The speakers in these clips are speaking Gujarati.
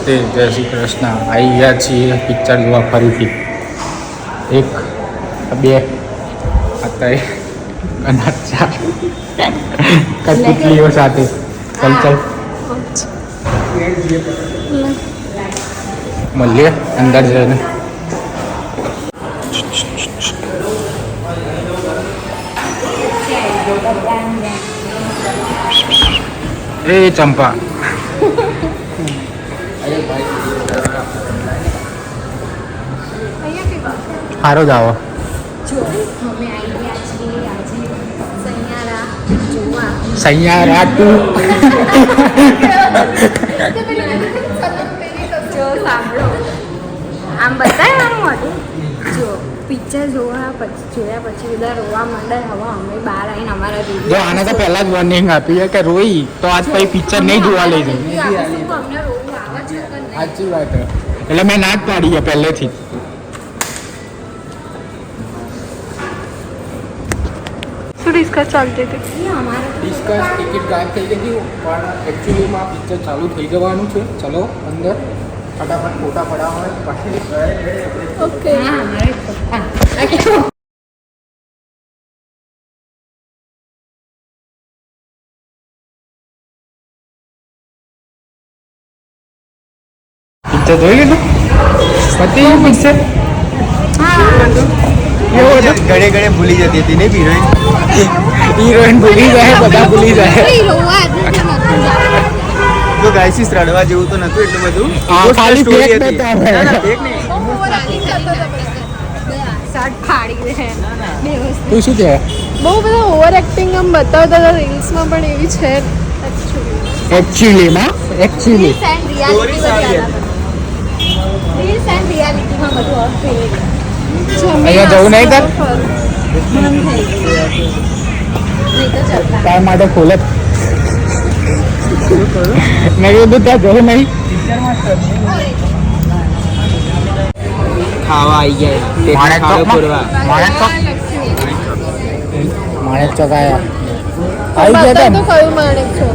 નમસ્તે, જય શ્રી કૃષ્ણ. આવી ગયા છીએ પિક્ચર જોવા ફરીથી. એક, બે અત્યારે અને ચાર કઠપુતલીઓ સાથે. ચલ ચલ. મળીએ, અંદર જઈને. એ ચંપા. સારો જ આવો. જો સૈયારા ટુ જો સાંભળો. આમ બતાવવાનું હતું. જો પિક્ચર જોવા પછી જોયા પછી બધા રોવા માંડે હવે અમે બહાર આવીને અમારા જો review આને તો પહેલા જ વોર્નિંગ આપી છે કે રોઈ તો આજ પછી પિક્ચર નહીં જોવા લઈ છે સાચી વાત એટલે મેં ના જ પાડી છે પહેલેથી શું ડિસ્કસ ચાલતી હતી. ડિસ્કસ ટિકિટ ગાયબ થઈ ગઈ હતી પણ એકચ્યુઅલીમાં પિક્ચર ચાલુ થઈ જવાનું છે. ચલો અંદર ફટાફટ ફોટા પડાવવા પછી ઓકે પિક્ચર જોઈ લીધું? પતિ પિક્ચર ઘડે ઘડે ભૂલી જતી હતી ને હિરોઈન? હિરોઈન ભૂલી જાય બધા ભૂલી જાય. નતું. તો ગાયસીસ રડવા જેવું તો નતું એટલું બધું? ખાલી ફેક બતાવે. ના, ના, fake નહીં. તું શું કહે? બહુ બધા ઓવર એક્ટિંગ આમ બતાવતા હતા રીલ્સમાં પણ એવી છે. એકચ્યુઅલીમાં actually reels and reality reels and રિયાલિટીમાં બધું અહીંયા જવું નહીં તાર? તાર માટે ખોલે. મેં કીધું ત્યાં જવું નહીં. ખાવા આવી ગયા. માણેક ચોક? માણેક ચોક આયા. આવી ગયા તો કયું માણેક છો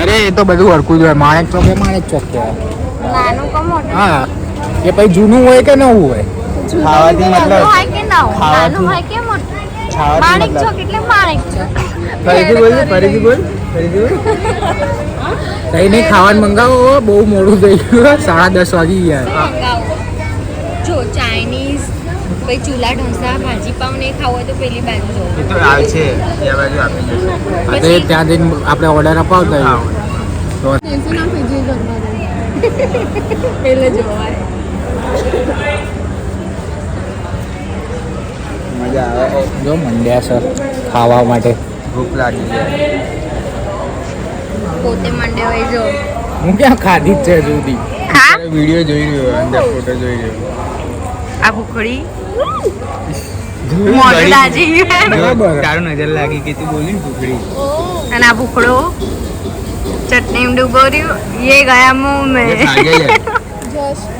અરે એ તો બધું હરકું જ હોય. માણેક ચોક એ માણેક ચોક કહેવાય. નાનું હા એ પછી જૂનું હોય કે નવું હોય? ખાવાથી મતલબ હોય કે ના ખાવાથી- નાનું હોય કે મોટું? માણેક ચોક એટલે માણેક ચોક ફરીથી બોલ ફરીથી બોલ ફરીથી બોલ. કઈ નહીં ખાવાનું મંગાવો બહુ મોડું થઈ ગયું સાડા દસ વાગી ગયા. જો ચાઇનીઝ પછી ચૂલા ઢોસા ભાજી પાવ ને ખાવું તો પેલી બાજુ જવું એ તો આવશે એ બાજુ આપી જશે હા, તો એ ત્યાં જઈને આપણે ઓર્ડર અપાવતા હા. તો એટલે જોવાય મજા આવે જો મંડ્યા સર ખાવા માટે. ભૂખ લાગી છે. પોતે મંડ્યા હોય જો. હું ક્યાં ખાધી છે જુદી? વિડિયો જોઈ રહ્યો અંદર ફોટો જોઈ રહ્યો આ ભૂખડી? તારું નજર લાગી કે બોલી આ ભૂખડો ચટણી ડુબોર્યું ગયા મું મેં.